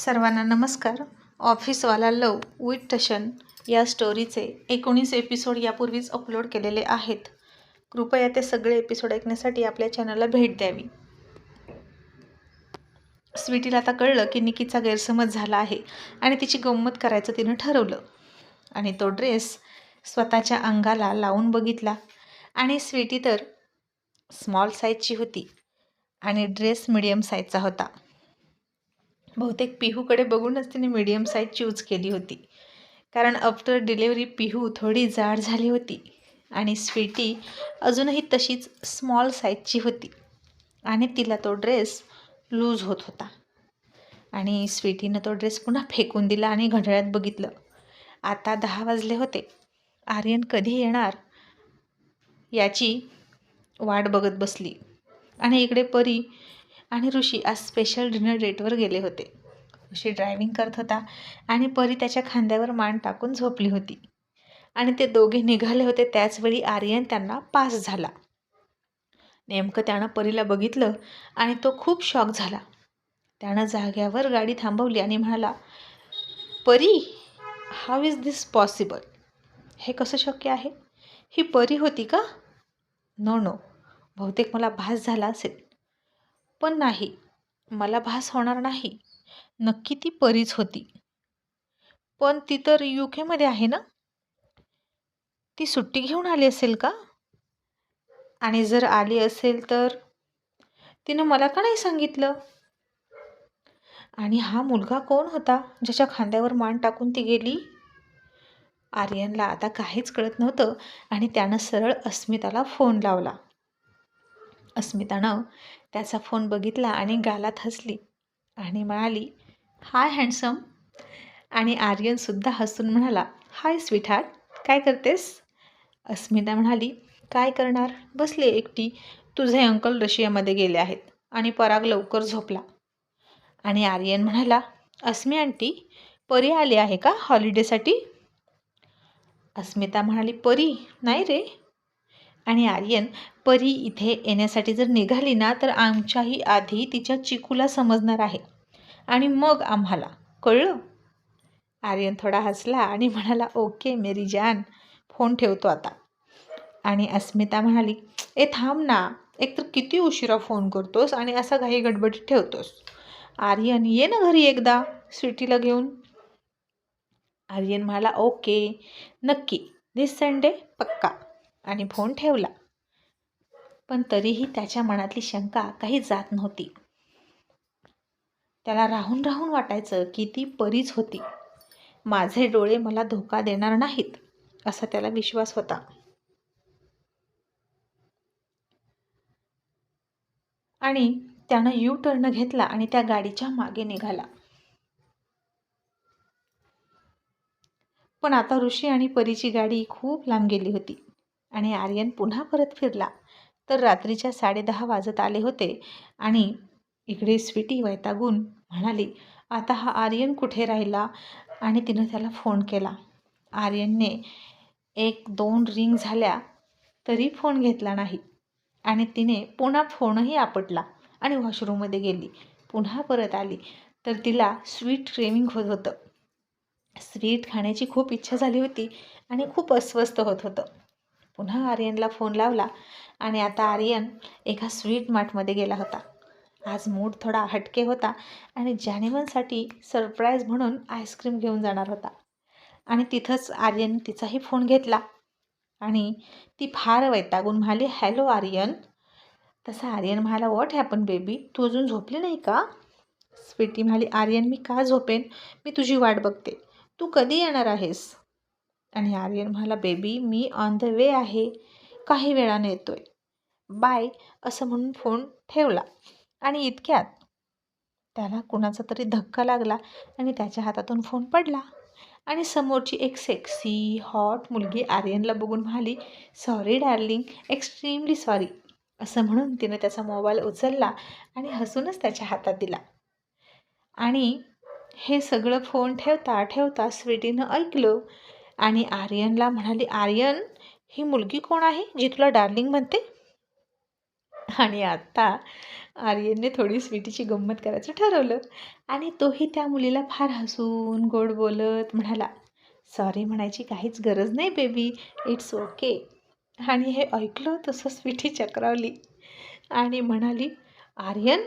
सर्वांना नमस्कार. ऑफिसवाला लव विथ टशन या स्टोरीचे एकोणीस एपिसोड यापूर्वीच अपलोड केलेले आहेत. कृपया ते सगळे एपिसोड ऐकण्यासाठी आपल्या चॅनलला भेट द्यावी. स्वीटीला आता कळलं की निकीचा गैरसमज झाला आहे आणि तिची गंमत करायचं तिनं ठरवलं. आणि तो ड्रेस स्वतःच्या अंगाला लावून बघितला. आणि स्वीटी तर स्मॉल साईजची होती आणि ड्रेस मिडियम साईजचा होता. बहुतेक पिहूकडे बघूनच तिने मीडियम साईज चूज केली होती. कारण आफ्टर डिलेवरी पिहू थोडी जाड झाली होती आणि स्वीटी अजूनही तशीच स्मॉल साईजची होती आणि तिला तो ड्रेस लूज होत होता. आणि स्वीटीनं तो ड्रेस पुन्हा फेकून दिला आणि घड्याळ्यात बघितलं. आता दहा वाजले होते. आर्यन कधी येणार? याची वाट बघत बसली. आणि इकडे परी आणि ऋषी आज स्पेशल डिनर डेटवर गेले होते. ऋषी ड्रायव्हिंग करत होता आणि परी त्याच्या खांद्यावर मान टाकून झोपली होती. आणि ते दोघे निघाले होते त्याचवेळी आर्यन त्यांना पास झाला. नेमकं त्यानं परीला बघितलं आणि तो खूप शॉक झाला. त्यानं जाग्यावर गाडी थांबवली आणि म्हणाला परी हाव इज दिस पॉसिबल हे कसं शक्य आहे? ही परी होती का? नो नो बहुतेक मला भास झाला असेल. पण नाही. मला भास होणार नाही. नक्की ती परीच होती. पण ती तर यू केमध्ये आहे ना? ती सुट्टी घेऊन आली असेल का? आणि जर आली असेल तर? तिनं मला का नाही सांगितलं? आणि हा मुलगा कोण होता ज्याच्या खांद्यावर मान टाकून ती गेली? आर्यनला आता काहीच कळत नव्हतं आणि त्यानं सरळ अस्मिताला फोन लावला. अस्मितानं त्याचा फोन बघितला आणि गालात हसली आणि म्हणाली हाय हँडसम. आणि आर्यनसुद्धा हसून म्हणाला हाय स्वीटहार्ट काय करतेस? अस्मिता म्हणाली काय करणार? बसले एकटी. तुझे अंकल रशियामध्ये गेले आहेत आणि पराग लवकर झोपला. आणि आर्यन म्हणाला अस्मी आंटी परी आली आहे का हॉलिडेसाठी? अस्मिता म्हणाली परी? नाही रे. आणि आर्यन परी इथे येण्यासाठी जर निघाली ना तर आमच्याही आधी तिच्या चिकूला समजणार आहे. आणि मग आम्हाला. कळलं? आर्यन थोडा हसला आणि म्हणाला ओके मेरी जान. फोन ठेवतो आता. आणि अस्मिता म्हणाली ए थांब ना. एकतर किती उशिरा फोन करतोस आणि असा घाई गडबडीत ठेवतोस. आर्यन ये ना घरी एकदा स्वीटीला घेऊन. आर्यन म्हणाला ओके. नक्की. दिस संडे पक्का. आणि फोन ठेवला. पण तरीही त्याच्या मनातली शंका काही जात नव्हती. त्याला राहून राहून वाटायचं की ती परीच होती. माझे डोळे मला धोका देणार नाहीत असा त्याला विश्वास होता. आणि त्यानं यू टर्न घेतला आणि त्या गाडीच्या मागे निघाला. पण आता ऋषी आणि परीची गाडी खूप लांब गेली होती. आणि आर्यन पुन्हा परत फिरला. तर रात्रीच्या साडेदहा वाजत आले होते आणि इकडे स्वीटी वैतागून म्हणाली आता हा आर्यन कुठे राहिला? आणि तिनं त्याला फोन केला. आर्यनने एक दोन रिंग झाल्या तरी फोन घेतला नाही आणि तिने पुन्हा फोनही आपटला आणि वॉशरूममध्ये गेली. पुन्हा परत आली. तर तिला स्वीट क्रेविंग होत होतं. स्वीट खाण्याची खूप इच्छा झाली होती आणि खूप अस्वस्थ होत होतं. पुन्हा आर्यनला फोन लावला आणि आता आर्यन एका स्वीट मार्टमध्ये गेला होता. आज मूड थोडा हटके होता आणि जॅनिमनसाठी सरप्राईज म्हणून आईस्क्रीम घेऊन जाणार होता. आणि तिथंच आर्यन तिचाही फोन घेतला आणि ती फार वैतागून म्हणाली हॅलो आर्यन. तसा आर्यन म्हणाला वॉट हॅपन बेबी? तू अजून झोपली नाही का? स्वीटी म्हणाली आर्यन मी का झोपेन? मी तुझी वाट बघते. तू कधी येणार आहेस? आणि आर्यन म्हणाला बेबी मी ऑन द वे आहे. काही वेळाने येतोय. बाय असं म्हणून फोन ठेवला. आणि इतक्यात त्याला कुणाचा तरी धक्का लागला आणि त्याच्या हातातून फोन पडला. आणि समोरची एक सेक्सी हॉट मुलगी आर्यनला बघून म्हणाली सॉरी डार्लिंग एक्स्ट्रीमली सॉरी असं म्हणून तिनं त्याचा मोबाईल उचलला आणि हसूनच त्याच्या हातात दिला. आणि हे सगळं फोन ठेवता ठेवता स्वीटीनं ऐकलं आणि आर्यनला म्हणाली आर्यन ही मुलगी कोण आहे जी तुला डार्लिंग म्हणते? आणि आत्ता आर्यनने थोडी स्वीटीची गंमत करायचं ठरवलं आणि तोही त्या मुलीला फार हसून गोड बोलत म्हणाला सॉरी म्हणायची काहीच गरज नाही बेबी इट्स ओके. आणि हे ऐकलं तसं स्वीटी चक्रावली आणि म्हणाली आर्यन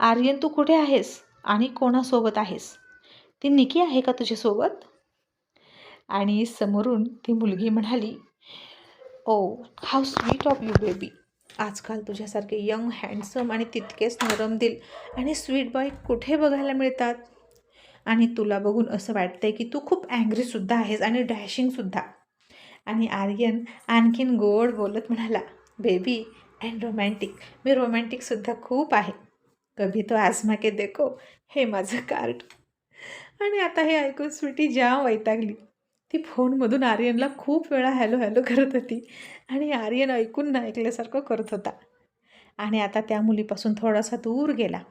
आर्यन तू कुठे आहेस आणि कोणासोबत आहेस? ती निकी आहे का तुझ्यासोबत? आणि समोरून ती मुलगी म्हणाली ओ how sweet of you baby आजकाल तुझ्यासारखे यंग हँडसम आणि तितकेच नरम दिल आणि स्वीट बॉय कुठे बघायला मिळतात? आणि तुला बघून असं वाटतंय की तू खूप अँग्रीसुद्धा आहेस आणि डॅशिंगसुद्धा आणि आर्यन आणखीन गोड बोलत म्हणाला बेबी अँड रोमॅन्टिक मी रोमॅन्टिकसुद्धा खूप आहे. कभी तो आजमा के देखो. हे माझं कार्ड आणि आता हे ऐकून स्वीटी जाम वैतागली. ती फोनमधून आर्यनला खूप वेळा हॅलो हॅलो करत होती आणि आर्यन ऐकून ना ऐकल्यासारखं करत होता. आणि आता त्या मुलीपासून थोडासा दूर गेला.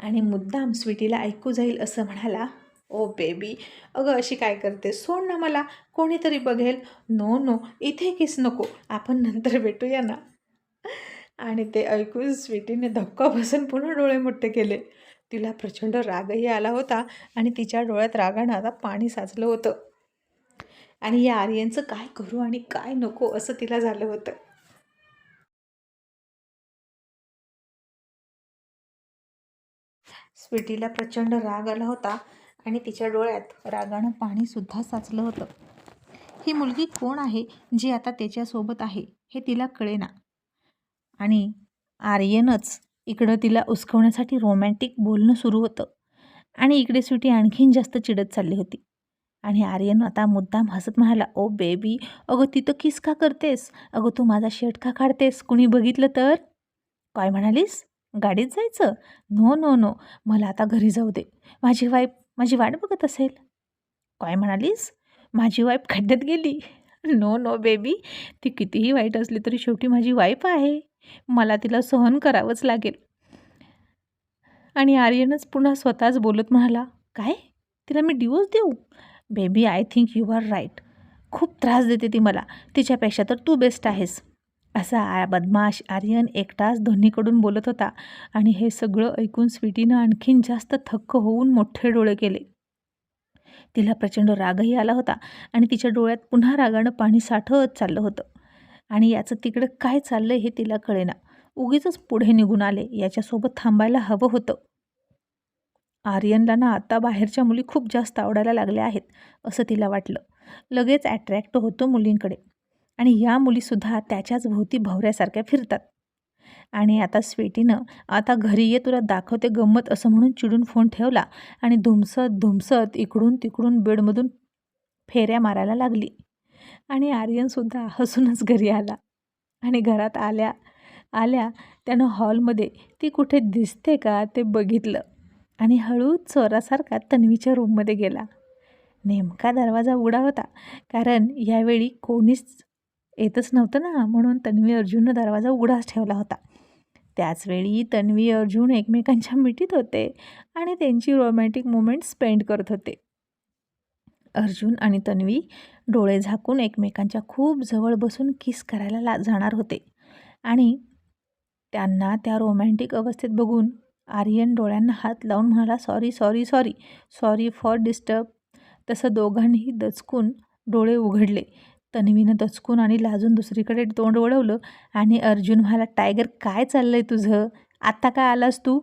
आणि मुद्दाम स्वीटीला ऐकू जाईल असं म्हणाला ओ बेबी अगं अशी काय करते सोड ना मला कोणीतरी बघेल. नो नो इथे किस नको आपण नंतर भेटूया ना. आणि ते ऐकून स्वीटीने धक्का बसून पुन्हा डोळे मोठे केले. तिला प्रचंड रागही आला होता आणि तिच्या डोळ्यात रागानं आता पाणी साचलं होतं. आणि या आर्यनचं काय करू आणि काय नको असं तिला झालं होतं. स्वीटीला प्रचंड राग आला होता आणि तिच्या डोळ्यात रागानं पाणीसुद्धा साचलं होतं. ही मुलगी कोण आहे जी आता त्याच्यासोबत आहे हे तिला कळेना. आणि आर्यनच इकडं तिला उचकवण्यासाठी रोमॅन्टिक बोलणं सुरू होतं. आणि इकडे स्वीटी आणखीन जास्त चिडत चालली होती. आणि आर्यन आता मुद्दाम हसत म्हणाला ओ बेबी अगं तिथं किस का करतेस? अगं तू माझा शर्ट का काढतेस? कुणी बघितलं तर? काय म्हणालीस? गाडीत जायचं? नो नो नो मला आता घरी जाऊ दे. माझी वाईफ माझी वाट बघत असेल. काय म्हणालीस? माझी वाईफ खड्ड्यात गेली. नो नो बेबी ती कितीही वाईट असली तरी शेवटी माझी वाईफ आहे. मला तिला सहन करावंच लागेल. आणि आर्यनच पुन्हा स्वतःच बोलत म्हणाला काय? तिला मी डिवोर्स देऊ? Baby I think you are right खूप त्रास देते ती मला. तिच्यापेक्षा तर तू बेस्ट आहेस. असा आ बदमाश आर्यन एकटाच दोन्हीकडून बोलत होता आणि हे सगळं ऐकून स्वीटीनं आणखीन जास्त थक्क होऊन मोठे डोळे केले. तिला प्रचंड रागही आला होता आणि तिच्या डोळ्यात पुन्हा रागानं पाणी साठत चाललं होतं. आणि याचं तिकडं काय चाललं हे तिला कळेना. उगीच पुढे निघून आले. याच्यासोबत थांबायला हवं होतं. आर्यनला ना आता बाहेरच्या मुली खूप जास्त आवडायला लागल्या आहेत असं तिला वाटलं. लगेच ॲट्रॅक्ट होतो मुलींकडे. आणि या मुलीसुद्धा त्याच्याच भोवती भवऱ्यासारख्या फिरतात. आणि आता स्वीटीनं आता घरी ये तुला दाखवते गंमत असं म्हणून चिडून फोन ठेवला आणि धुमसत धुमसत इकडून तिकडून बेडमधून फेऱ्या मारायला लागली. आणि आर्यनसुद्धा हसूनच घरी आला आणि घरात आल्या आल्या त्यानं हॉलमध्ये ती कुठे दिसते का? ते बघितलं आणि हळूच चोरासारखा तन्वीच्या रूममध्ये गेला. नेमका दरवाजा उघडा होता कारण यावेळी कोणीच येतच नव्हतं ना म्हणून तन्वी अर्जुननं दरवाजा उघडाच ठेवला होता. त्याचवेळी तन्वी अर्जुन एकमेकांच्या मिठीत होते आणि त्यांची रोमॅन्टिक मुमेंट स्पेंड करत होते. अर्जुन आणि तन्वी डोळे झाकून एकमेकांच्या खूप जवळ बसून किस करायला ला जाणार होते. आणि त्यांना त्या रोमॅन्टिक अवस्थेत बघून आर्यन डोळ्यांना हात लावून म्हणाला sorry sorry sorry sorry for disturb. तसं दोघांनीही दचकून डोळे उघडले. तन्वीनं दचकून आणि लाजून दुसरीकडे तोंड वळवलं आणि अर्जुन म्हणाला टायगर काय चाललं आहे तुझं? आत्ता काय आलास तू?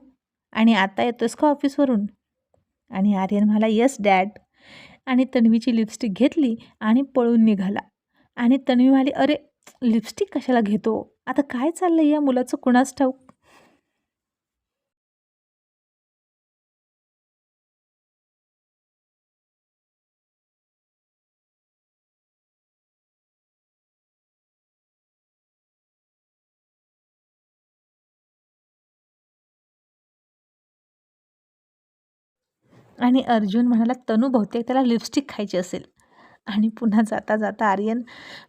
आणि आता येतोस का ऑफिसवरून? आणि आर्यन म्हणाला येस डॅड. आणि तन्वीची लिपस्टिक घेतली आणि पळून निघाला. आणि तन्वी म्हणाली अरे लिपस्टिक कशाला घेतो? आता काय चाललं या मुलाचं? कुणाच ठाऊक? आणि अर्जुन म्हणाला तनू बहुतेक त्याला लिपस्टिक खायची असेल. आणि पुन्हा जाता जाता आर्यन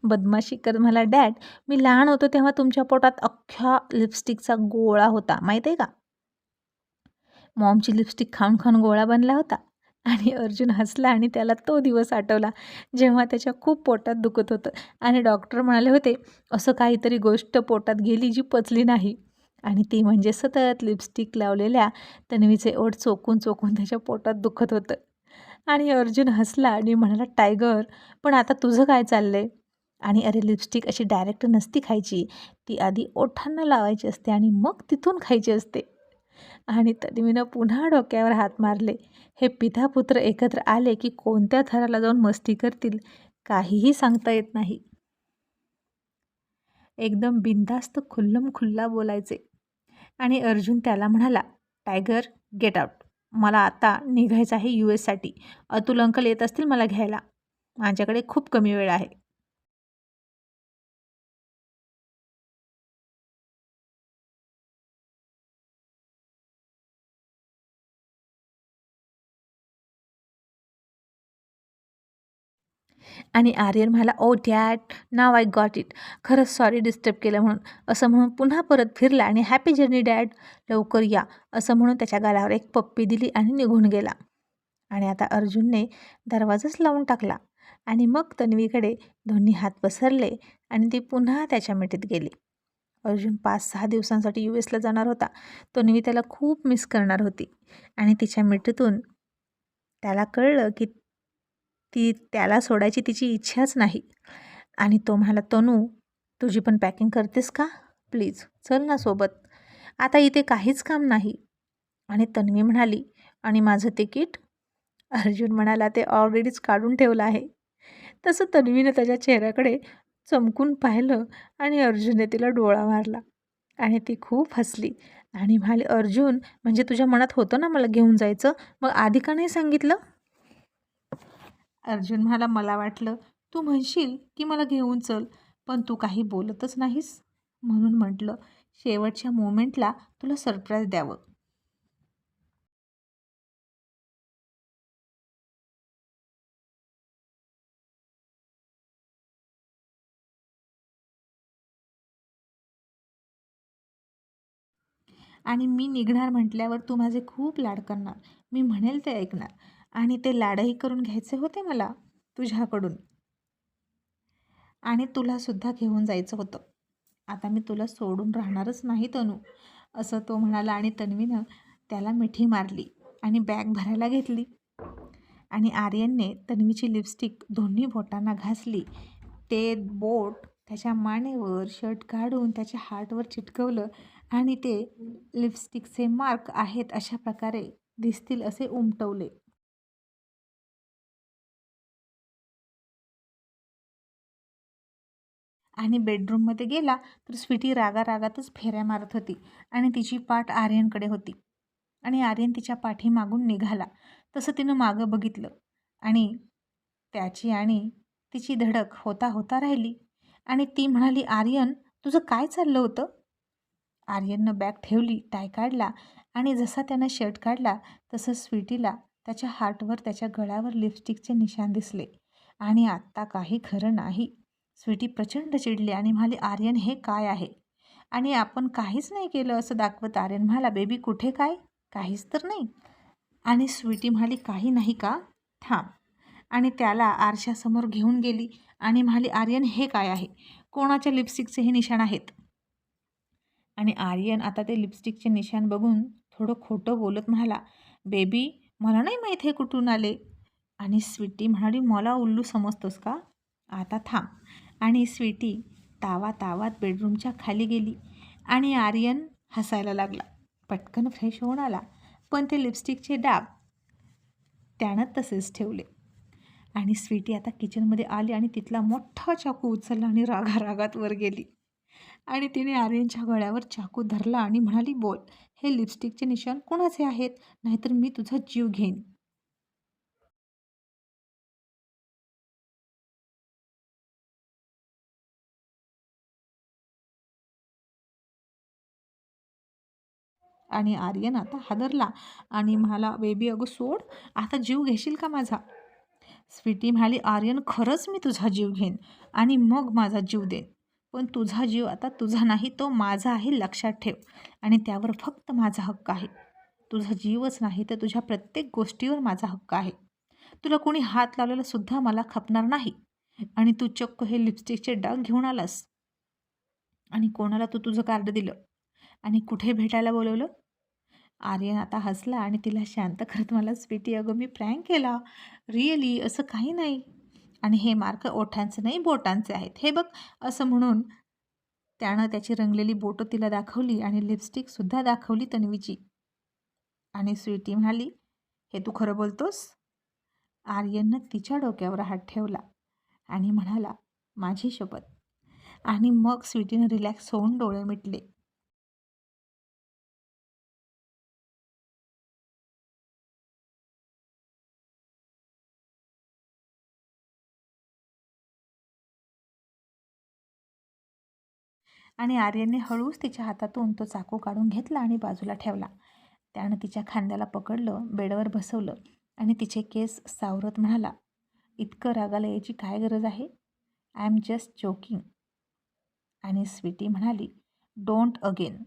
बदमाशी कर मला डॅड मी लहान होतो तेव्हा तुमच्या पोटात अख्ख्या लिपस्टिकचा गोळा होता माहीत आहे का? मॉमची लिपस्टिक खाऊन खाऊन गोळा बनला होता. आणि अर्जुन हसला आणि त्याला तो दिवस आठवला जेव्हा त्याच्या खूप पोटात दुखत होतं. आणि डॉक्टर म्हणाले होते असं काहीतरी गोष्ट पोटात गेली जी पचली नाही. आणि ती म्हणजे सतत लिपस्टिक लावलेल्या तन्वीचे ओठ चोकून चोकून त्याच्या पोटात दुखत होतं. आणि अर्जुन हसला आणि म्हणाला टायगर पण आता तुझं काय चाललं आहे आणि अरे लिपस्टिक अशी डायरेक्ट नसती खायची. ती आधी ओठांना लावायची असते आणि मग तिथून खायची असते. आणि तन्वीनं पुन्हा डोक्यावर हात मारले. हे पितापुत्र एकत्र आले की कोणत्या थराला जाऊन मस्ती करतील काहीही सांगता येत नाही. एकदम बिनधास्त खुल्लम खुल्ला बोलायचे. आणि अर्जुन त्याला म्हणाला टायगर गेट आउट मला आता निघायचं आहे यू एससाठी अतुल अंकल येत असतील मला घ्यायला. माझ्याकडे खूप कमी वेळ आहे. आणि आर्यन म्हणाला ओ dad now I got it खरंच सॉरी डिस्टर्ब केलं म्हणून. असं म्हणून पुन्हा परत फिरला आणि हॅपी जर्नी डॅड लवकर या. असं म्हणून त्याच्या गालावर एक पप्पी दिली आणि निघून गेला. आणि आता अर्जुनने दरवाजाच लावून टाकला आणि मग तन्वीकडे दोन्ही हात पसरले आणि ती पुन्हा त्याच्या मिठीत गेली. अर्जुन पाच सहा दिवसांसाठी यू एसला जाणार होता. तन्वी त्याला खूप मिस करणार होती. आणि तिच्या मिठीतून त्याला कळलं की ती त्याला सोडायची तिची इच्छाच नाही. आणि तो म्हणाला तनू तुझी पण पॅकिंग करतेस का? प्लीज चल ना सोबत. आता इथे काहीच काम नाही. आणि तन्वी म्हणाली आणि माझं तिकीट? अर्जुन म्हणाला ते ऑलरेडीच काढून ठेवलं आहे. तसं तन्वीनं त्याच्या चेहऱ्याकडे चमकून पाहिलं आणि अर्जुनने तिला डोळा मारला. आणि ती खूप हसली आणि म्हणाली अर्जुन म्हणजे तुझ्या मनात होतं ना मला घेऊन जायचं? मग आधी का नाही सांगितलं? अर्जुन म्हणाला मला वाटलं तू म्हणशील की मला घेऊन चल पण तू काही बोलतच नाहीस. म्हणून म्हटलं शेवटच्या मोमेंटला तुला सरप्राईज द्यावं. आणि मी निघणार म्हटल्यावर तू माझे खूप लाड करणार. मी म्हणेल ते ऐकणार. आणि ते लाडही करून घ्यायचे होते मला तुझ्याकडून. आणि तुलासुद्धा घेऊन जायचं होतं. आता मी तुला सोडून राहणारच नाही तनू असं तो म्हणाला आणि तन्वीनं त्याला मिठी मारली आणि बॅग भरायला घेतली. आणि आर्यनने तन्वीची लिपस्टिक दोन्ही बोटांना घासली. ते बोट त्याच्या मानेवर शर्ट काढून त्याच्या हार्टवर चिटकवलं आणि ते लिपस्टिकचे मार्क आहेत अशा प्रकारे दिसतील असे उमटवले. आणि बेडरूममध्ये गेला तर स्वीटी रागा रागातच फेऱ्या मारत होती आणि तिची पाठ आर्यनकडे होती. आणि आर्यन तिच्या पाठीमागून निघाला. तसं तिनं मागं बघितलं. आणि त्याची आणि तिची धडक होता होता राहिली. आणि ती म्हणाली आर्यन तुझं काय चाललं होतं? आर्यननं बॅग ठेवली टाय काढला आणि जसा त्यानं शर्ट काढला तसं स्वीटीला त्याच्या हार्टवर त्याच्या गळ्यावर लिपस्टिकचे निशान दिसले. आणि आत्ता काही खरं नाही. स्वीटी प्रचंड चिडली आणि म्हणाली आर्यन हे काय आहे? आणि आपण काहीच नाही केलं असं दाखवत आर्यन म्हणाला बेबी कुठे काय? काहीच तर नाही. आणि स्वीटी म्हणाली काही नाही का? थांब. आणि त्याला आरशासमोर घेऊन गेली आणि म्हणाली आर्यन हे काय आहे? कोणाच्या लिपस्टिकचे हे निशाण आहेत? आणि आर्यन आता ते लिपस्टिकचे निशाण बघून थोडं खोटं बोलत म्हणाला बेबी मला नाही माहीत हे कुठून आले. आणि स्वीटी म्हणाली मला उल्लू समजतोस का? आता थांब. आणि स्वीटी तावा तावात बेडरूमच्या खाली गेली आणि आर्यन हसायला लागला. पटकन फ्रेश होऊन आला पण ते लिपस्टिकचे डाब त्यानं तसेच ठेवले. आणि स्वीटी आता किचनमध्ये आली आणि तिथला मोठा चाकू उचलला आणि रागा रागात वर गेली. आणि तिने आर्यनच्या गळ्यावर चाकू धरला आणि म्हणाली बोल हे लिपस्टिकचे निशाण कोणाचे आहेत? नाहीतर मी तुझा जीव घेईन. आणि आर्यन आता हादरला आणि म्हणाला बेबी अगं सोड आता जीव घेशील का माझा? स्वीटी म्हणाली आर्यन खरंच मी तुझा जीव घेईन आणि मग माझा जीव देईन. पण तुझा जीव आता तुझा नाही तो माझा आहे लक्षात ठेव. आणि त्यावर फक्त माझा हक्क आहे. तुझा जीवच नाही तर तुझ्या प्रत्येक गोष्टीवर माझा हक्क आहे. तुला कोणी हात लावलेला सुद्धा मला खपणार नाही. आणि तू चक्क हे लिपस्टिकचे डाग घेऊन आलास. आणि कोणाला तू तुझं कार्ड दिलं? आणि कुठे भेटायला बोलवलं? आर्यन आता हसला आणि तिला शांत करत मला स्वीटी अगं मी प्रँक केला. रिअली असं काही नाही. आणि हे मार्क ओठांचे नाही बोटांचे आहेत. हे बघ असं म्हणून. त्यानं त्याची रंगलेली बोटं तिला दाखवली आणि लिपस्टिकसुद्धा दाखवली तन्वीची. आणि स्वीटी म्हणाली हे तू खरं बोलतोस? आर्यननं तिच्या डोक्यावर हात ठेवला आणि म्हणाला माझी शपथ. आणि मग स्वीटीनं रिलॅक्स होऊन डोळे मिटले. आणि आर्यनने हळूच तिच्या हातातून तो चाकू काढून घेतला आणि बाजूला ठेवला. त्यानं तिच्या खांद्याला पकडलं बेडवर बसवलं आणि तिचे केस सावरत म्हणाला इतकं रागाला यायची काय गरज आहे? आय एम जस्ट जोकिंग आणि स्वीटी म्हणाली डोंट अगेन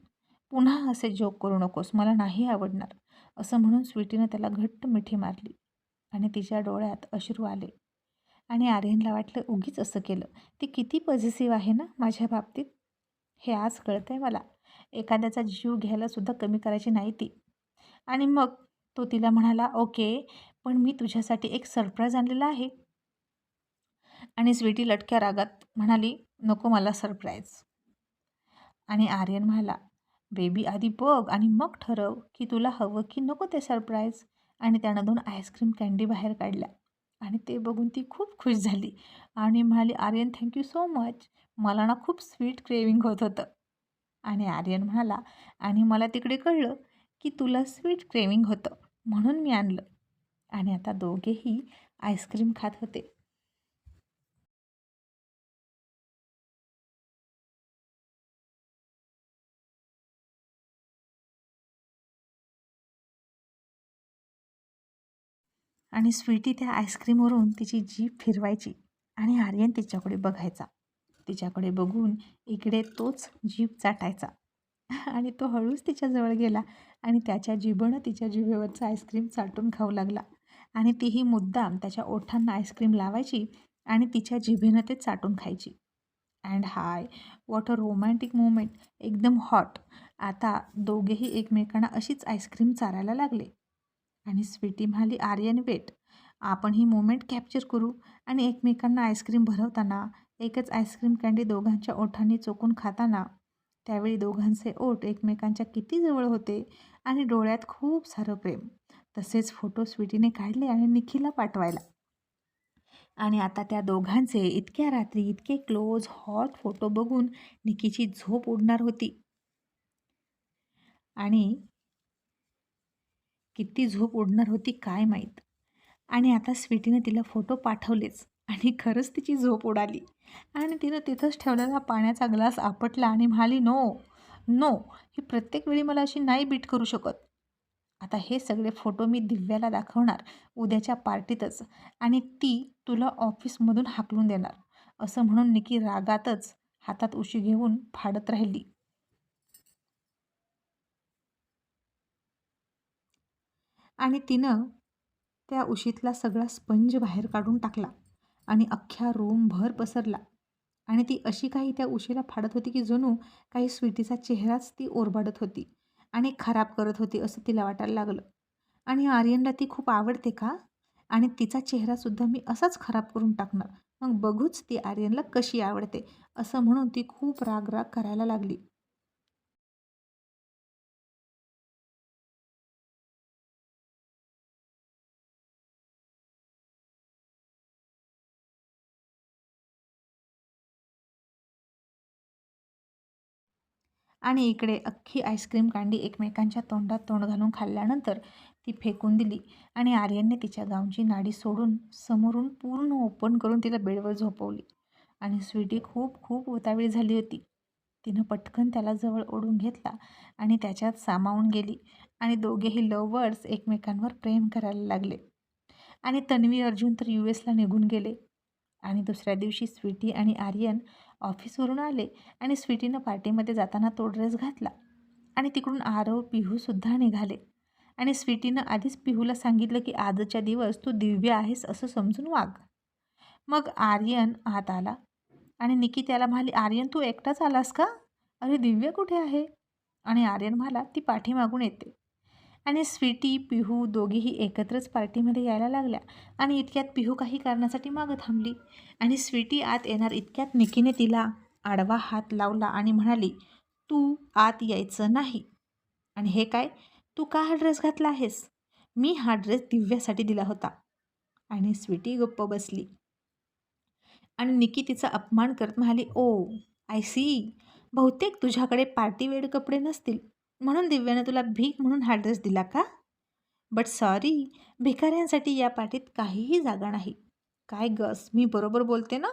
पुन्हा असे जोक करू नकोस मला नाही आवडणार. असं म्हणून स्वीटीनं त्याला घट्ट मिठी मारली आणि तिच्या डोळ्यात अश्रू आले. आणि आर्यनला वाटलं उगीच असं केलं. ती किती पॉझिटिव्ह आहे ना माझ्या बाबतीत? हे आज कळतंय मला. एखाद्याचा जीव घ्यायलासुद्धा कमी करायची नाही ती. आणि मग तो तिला म्हणाला ओके पण मी तुझ्यासाठी एक सरप्राईज आणलेला आहे. आणि स्वीटी लटक्या रागात म्हणाली नको मला सरप्राईज. आणि आर्यन म्हणाला बेबी आधी बघ आणि मग ठरव की तुला हवं की नको ते सरप्राईज. आणि त्यानं दोन आईस्क्रीम कँडी बाहेर काढल्या. आणि ते बघून ती खूप खुश झाली आणि म्हणाली आर्यन थँक्यू सो मच मला ना खूप स्वीट क्रेविंग होत होतं. आणि आर्यन म्हणाला आणि मला तिकडे कळलं की तुला स्वीट क्रेविंग होतं म्हणून मी आणलं. आणि आता दोघेही आईस्क्रीम खात होते. आणि स्वीटी त्या आईस्क्रीमवरून तिची जीभ फिरवायची आणि आर्यन तिच्याकडे बघायचा. तिच्याकडे बघून इकडे तोच जीभ चाटायचा. आणि तो हळूच तिच्याजवळ गेला आणि त्याच्या जिभेनं तिच्या जिभेवरचं आईस्क्रीम चाटून खाऊ लागला. आणि तीही मुद्दाम त्याच्या ओठांना आईस्क्रीम लावायची आणि तिच्या जिभेनं ते चाटून खायची. And hi what a romantic moment एकदम हॉट. आता दोघेही एकमेकांना अशीच आईस्क्रीम चारायला लागले. आणि स्वीटी म्हणाली आर्यन वेट आपण ही मोमेंट कॅप्चर करू आणि एकमेकांना आईस्क्रीम भरवताना एकच आईस्क्रीम कँडी दोघांच्या ओठांनी चोकून खाताना त्यावेळी दोघांचे ओठ एकमेकांच्या किती जवळ होते आणि डोळ्यात खूप सारं प्रेम. तसेच फोटो स्वीटीने काढले आणि निखिलला पाठवायला. आणि आता त्या दोघांचे इतक्या रात्री इतके क्लोज हॉट फोटो बघून निकीची झोप उडणार होती. आणि किती झोप उडणार होती काय माहीत. आणि आता स्वीटीनं तिला फोटो पाठवलेच आणि खरंच तिची झोप उडाली. आणि तिनं तिथंच ठेवलेला पाण्याचा ग्लास आपटला आणि म्हणाली नो नो ही प्रत्येक वेळी मला अशी नाही बीट करू शकत. आता हे सगळे फोटो मी दिव्याला दाखवणार उद्याच्या पार्टीतच. आणि ती तुला ऑफिसमधून हाकलून देणार. असं म्हणून निकी रागातच हातात उशी घेऊन फाडत राहिली. आणि तिनं त्या उशीतला सगळा स्पंज बाहेर काढून टाकला आणि अख्ख्या रूमभर पसरला. आणि ती अशी काही त्या उशीला फाडत होती की जणू काही स्वीटीचा चेहराच ती ओरबाडत होती आणि खराब करत होती असं तिला वाटायला लागलं. आणि आर्यनला ती खूप आवडते का? आणि तिचा चेहरासुद्धा मी असाच खराब करून टाकणार. मग बघूच ती आर्यनला कशी आवडते असं म्हणून ती खूप राग राग करायला लागली. आणि इकडे अख्खी आईस्क्रीम कांडी एकमेकांच्या तोंडात तोंड घालून खाल्ल्यानंतर ती फेकून दिली आणि आर्यनने तिच्या गावची नाडी सोडून समोरून पूर्ण ओपन करून तिला बेडवर झोपवली. आणि स्वीटी खूप खूप उतावीळ झाली होती. तिनं पटकन त्याला जवळ ओढून घेतला आणि त्याच्यात सामावून गेली आणि दोघेही लवर्स एकमेकांवर प्रेम करायला लागले. आणि तन्वी अर्जुन तर यू एसला निघून गेले. आणि दुसऱ्या दिवशी स्वीटी आणि आर्यन ऑफिसवरून आले आणि स्वीटीनं पार्टीमध्ये जाताना तो ड्रेस घातला आणि तिकडून आरव पिहूसुद्धा निघाले. आणि स्वीटीनं आधीच पिहूला सांगितलं की आजच्या दिवस तू दिव्य आहेस असं समजून वाग. मग आर्यन आत आला आणि निकी त्याला म्हणाली आर्यन तू एकटाच आलास का? अरे दिव्य कुठे आहे? आणि आर्यन म्हणाला ती पाठीमागून येते. आणि स्वीटी पिहू दोघीही एकत्रच पार्टीमध्ये यायला लागल्या आणि इतक्यात पिहू काही कारणासाठी मागं थांबली. आणि स्वीटी आत येणार इतक्यात निकीने तिला आडवा हात लावला आणि म्हणाली तू आत यायचं नाही. आणि हे काय? तू का हा ड्रेस घातला आहेस? मी हा ड्रेस दिव्यासाठी दिला होता. आणि स्वीटी गप्प बसली. आणि निकी तिचा अपमान करत म्हणाली ओ आय सी बहुतेक तुझ्याकडे पार्टीवेअर कपडे नसतील. म्हणून दिव्यानं तुला भीक म्हणून हा ड्रेस दिला का? बट सॉरी भिकाऱ्यांसाठी या पार्टीत काहीही जागा नाही. काय गस मी बरोबर बोलते ना?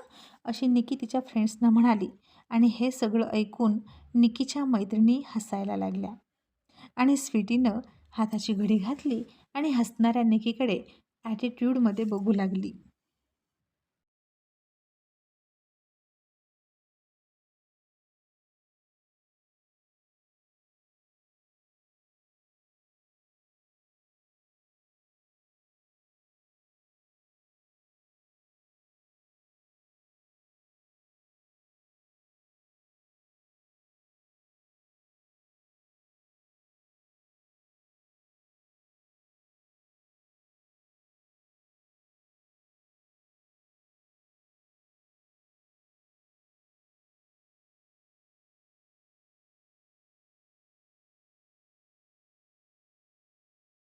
अशी निकी तिच्या फ्रेंड्सना म्हणाली आणि हे सगळं ऐकून निकीच्या मैत्रिणी हसायला लागल्या. आणि स्वीटीनं हाताची घडी घातली आणि हसणाऱ्या निकीकडे ॲटिट्यूडमध्ये बघू लागली.